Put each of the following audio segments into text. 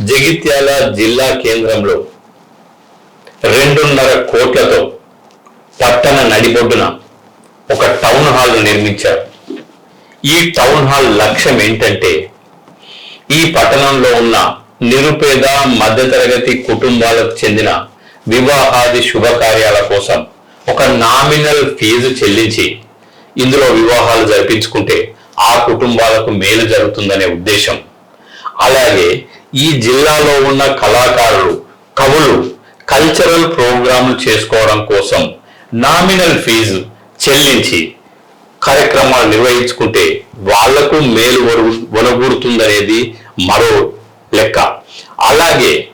జగిత్యాల జిల్లా కేంద్రంలో రెండున్నర కోట్లతో పట్టణ నడిబొడ్డున ఒక టౌన్ హాల్ నిర్మించారు. ఈ టౌన్ హాల్ లక్ష్యం ఏంటంటే ఈ పట్టణంలో ఉన్న నిరుపేద మధ్యతరగతి కుటుంబాలకు చెందిన వివాహాది శుభకార్యాల కోసం ఒక నామినల్ ఫీజు చెల్లించి ఇందులో వివాహాలు జరిపించుకుంటే ఆ కుటుంబాలకు మేలు జరుగుతుందనే ఉద్దేశం. అలాగే ఈ జిల్లాలో ఉన్న కళాకారులు కవులు కల్చరల్ ప్రోగ్రాంలు చేసుకోవడం కోసం నామినల్ ఫీజు చెల్లించి కార్యక్రమాలు నిర్వహించుకుంటే వాళ్ళకు మేలు ఒరుగు- ఒనగూడుతుందనేది మరో లెక్క. అలాగే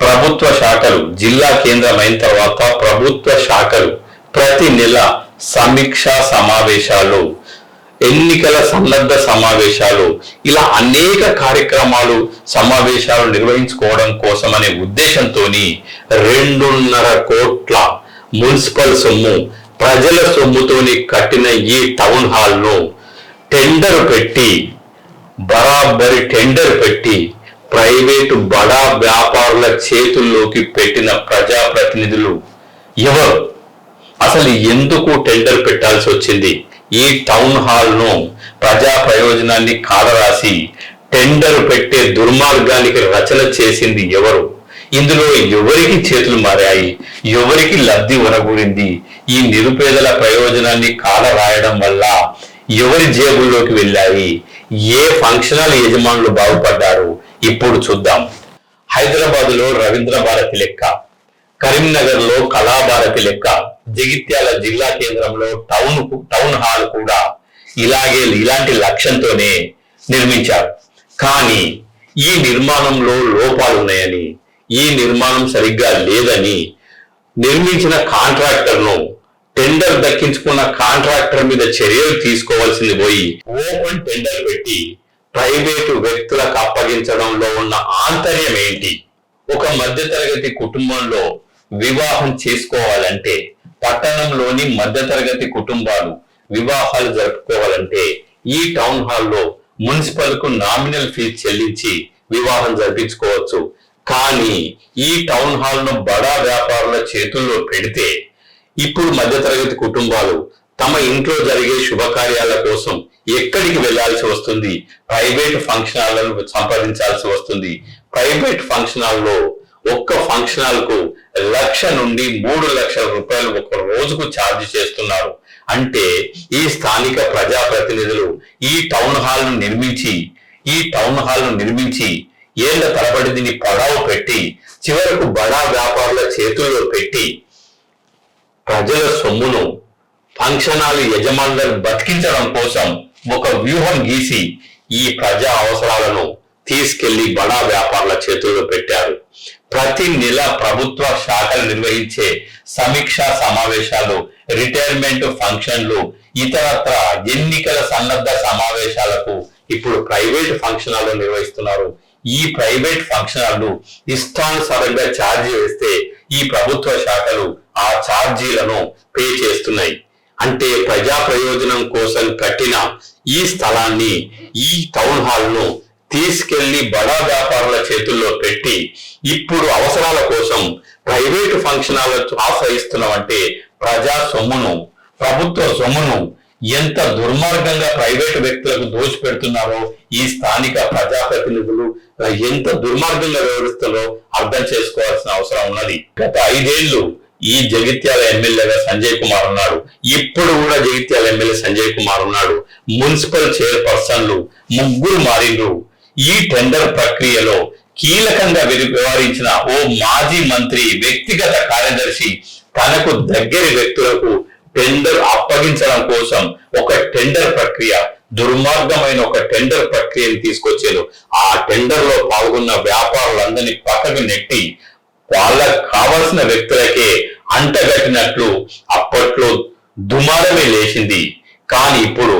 ప్రభుత్వ శాఖలు జిల్లా కేంద్రం అయిన తర్వాత ప్రభుత్వ శాఖలు ప్రతి నెల సమీక్షా సమావేశాలు ఎన్నికల సన్నద్ధ సమావేశాలు ఇలా అనేక కార్యక్రమాలు సమావేశాలు నిర్వహించుకోవడం కోసమనే ఉద్దేశంతో రెండున్నర కోట్ల మున్సిపల్ సొమ్ము ప్రజల సొమ్ముతోని కట్టిన ఈ టౌన్ హాల్ను టెండర్ పెట్టి బరాబరి టెండర్ పెట్టి ప్రైవేటు బడా వ్యాపారుల చేతుల్లోకి పెట్టిన ప్రజాప్రతినిధులు ఎవరు? అసలు ఎందుకు టెండర్ పెట్టాల్సి వచ్చింది ఈ టౌన్ హాల్ను ప్రజా ప్రయోజనాన్ని కాలరాసి టెండర్ పెట్టే దుర్మార్గానికి రచన చేసింది ఎవరు? ఇందులో ఎవరికి చేతులు మారాయి? ఎవరికి లబ్ధి ఉనగూరింది ఈ నిరుపేదల ప్రయోజనాన్ని కాలరాయడం వల్ల ఎవరి జేబుల్లోకి వెళ్ళాయి? ఏ ఫంక్షనల్ యజమానులు బాగుపడ్డారు? ఇప్పుడు చూద్దాం. హైదరాబాద్లో రవీంద్ర భారతి లెక్క కరీంనగర్లో కళాభారతి లెక్క జగిత్యాల జిల్లా కేంద్రంలో టౌన్ టౌన్ హాల్ కూడా ఇలాగే ఇలాంటి లక్ష్యంతోనే నిర్మించారు. కానీ ఈ నిర్మాణంలో లోపాలు ఉన్నాయని ఈ నిర్మాణం సరిగ్గా లేదని నిర్మించిన కాంట్రాక్టర్ను టెండర్ దక్కించుకున్న కాంట్రాక్టర్ మీద చర్యలు తీసుకోవాల్సింది పోయి ఓపెన్ టెండర్ పెట్టి ప్రైవేటు వ్యక్తులకు అప్పగించడంలో ఉన్న ఆంతర్యం ఏంటి? ఒక మధ్యతరగతి కుటుంబంలో వివాహం చేసుకోవాలంటే పట్టణంలోని మధ్యతరగతి కుటుంబాలు వివాహాలు జరుపుకోవాలంటే ఈ టౌన్ హాల్లో మున్సిపల్కు నామినల్ ఫీజు చెల్లించి వివాహం జరిపించుకోవచ్చు. కానీ ఈ టౌన్ హాల్ను బడా వ్యాపారుల చేతుల్లో పెడితే ఇప్పుడు మధ్యతరగతి కుటుంబాలు తమ ఇంట్లో జరిగే శుభకార్యాల కోసం ఎక్కడికి వెళ్ళాల్సి వస్తుంది? ప్రైవేట్ ఫంక్షన్ హాళ్ళను సంప్రదించాల్సి వస్తుంది. ప్రైవేట్ ఫంక్షన్ హాల్లో ఒక్క ఫంక్షన్ హాల్కు లక్ష నుండి మూడు లక్షల రూపాయలు ఒక రోజుకు ఛార్జ్ చేస్తున్నారు. అంటే ఈ స్థానిక ప్రజాప్రతినిధులు ఈ టౌన్ హాల్ను నిర్మించి ఈ టౌన్ హాల్ను నిర్మించి ఏళ్ళ తరబడి దీన్ని పడావు పెట్టి చివరకు బడా వ్యాపారుల చేతుల్లో పెట్టి ప్రజల సొమ్మును ఫంక్షన్ యజమానులను బతికించడం కోసం ఒక వ్యూహం గీసి ఈ ప్రజా అవసరాలను తీసుకెళ్ళి బడా వ్యాపారుల చేతుల్లో పెట్టారు. ప్రతి నెల ప్రభుత్వ శాఖలు నిర్వహించే సమీక్షా సమావేశాలు రిటైర్మెంట్ ఫంక్షన్లు ఇతరత్ర ఎన్నికల సన్నద్ధ సమావేశాలకు ఇప్పుడు ప్రైవేట్ ఫంక్షన్ హాల్లో నిర్వహిస్తున్నారు. ఈ ప్రైవేట్ ఫంక్షన్ హాల్లు ఇష్టానుసారంగా ఛార్జీ వేస్తే ఈ ప్రభుత్వ శాఖలు ఆ ఛార్జీలను పే చేస్తున్నాయి. అంటే ప్రజా ప్రయోజనం కోసం కట్టిన ఈ స్థలాన్ని ఈ టౌన్ హాల్ను తీసుకెళ్ళి బడా వ్యాపారుల చేతుల్లో పెట్టి ఇప్పుడు అవసరాల కోసం ప్రైవేటు ఫంక్షన్ ఆశ్రయిస్తున్నామంటే ప్రజా సొమ్మును ప్రభుత్వ సొమ్మును ఎంత దుర్మార్గంగా ప్రైవేటు వ్యక్తులకు దోచిపెడుతున్నారో ఈ స్థానిక ప్రజాప్రతినిధులు ఎంత దుర్మార్గంగా వ్యవహరిస్తారో అర్థం చేసుకోవాల్సిన అవసరం ఉన్నది. గత ఐదేళ్ళు ఈ జగిత్యాల ఎమ్మెల్యేగా సంజయ్ కుమార్ ఉన్నాడు. ఇప్పుడు కూడా జగిత్యాల ఎమ్మెల్యే సంజయ్ కుమార్ ఉన్నాడు. మున్సిపల్ చైర్పర్సన్లు ముగ్గురు మారిండ్రు. ఈ టెండర్ ప్రక్రియలో కీలకంగా వ్యవహరించిన ఓ మాజీ మంత్రి వ్యక్తిగత కార్యదర్శి తనకు దగ్గరి వ్యక్తులకు టెండర్ అప్పగించడం కోసం ఒక టెండర్ ప్రక్రియ దుర్మార్గమైన ఒక టెండర్ ప్రక్రియను తీసుకొచ్చారు ఆ టెండర్లో పాల్గొన్న వ్యాపారులందరినీ పక్కకు నెట్టి వాళ్ళకు కావలసిన వ్యక్తులకే అంటగట్టినట్లు అప్పట్లో దుమారమే లేచింది. కానీ ఇప్పుడు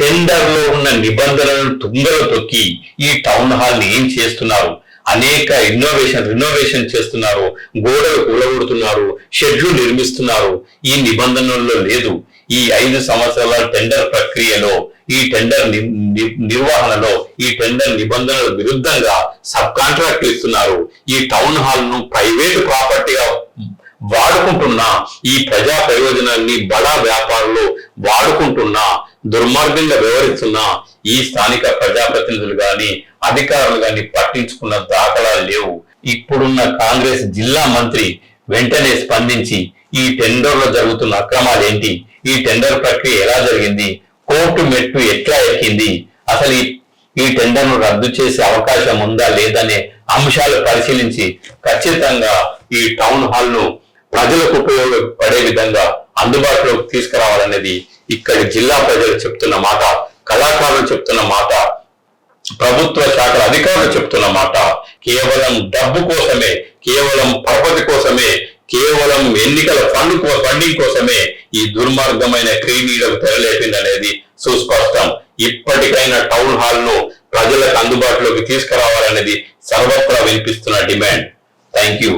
టెండర్లో ఉన్న నిబంధనలను తుంగలో తొక్కి ఈ టౌన్ హాల్ని ఏం చేస్తున్నారు? అనేక ఇన్నోవేషన్ రినోవేషన్ చేస్తున్నారు. గోడలు కూలగొడుతున్నారు. షెడ్లు నిర్మిస్తున్నారు. ఈ నిబంధనల్లో లేదు. ఈ ఐదు సంవత్సరాల టెండర్ ప్రక్రియలో ఈ టెండర్ ని- నిర్వహణలో ఈ టెండర్ నిబంధనల విరుద్ధంగా సబ్ కాంట్రాక్ట్ ఇస్తున్నారు. ఈ టౌన్ హాల్ను ప్రైవేట్ ప్రాపర్టీగా వాడుకుంటున్న ఈ ప్రజా ప్రయోజనాన్ని బడా వ్యాపారులు వాడుకుంటున్నా దుర్మార్గంగా వ్యవహరిస్తున్న ఈ స్థానిక ప్రజాప్రతినిధులు గాని అధికారులు గాని పట్టించుకున్న దాఖలాలు లేవు. ఇప్పుడున్న కాంగ్రెస్ జిల్లా మంత్రి వెంటనే స్పందించి ఈ టెండర్లో జరుగుతున్న అక్రమాలు ఏంటి ఈ టెండర్ ప్రక్రియ ఎలా జరిగింది కోర్టు మెట్టు ఎట్లా ఎక్కింది అసలు ఈ టెండర్ను టెండర్ను రద్దు చేసే అవకాశం ఉందా లేదనే అంశాలు పరిశీలించి ఖచ్చితంగా ఈ టౌన్ హాల్ను ప్రజలకు ఉపయోగపడే విధంగా అందుబాటులోకి తీసుకురావాలనేది ఇక్కడి జిల్లా ప్రజలు చెప్తున్న మాట కళాకారులు చెప్తున్న మాట ప్రభుత్వ శాఖల అధికారులు చెప్తున్న మాట కేవలం డబ్బు కోసమే కేవలం పరపతి కోసమే కేవలం ఎన్నికల ఫండ్ ఫండింగ్ కోసమే ఈ దుర్మార్గమైన క్రీడీలకు తెరలేపిందనేది సుస్పష్టం. ఇప్పటికైనా టౌన్ హాల్ను ప్రజలకు అందుబాటులోకి తీసుకురావాలనేది సర్వత్రా వినిపిస్తున్న డిమాండ్. Thank you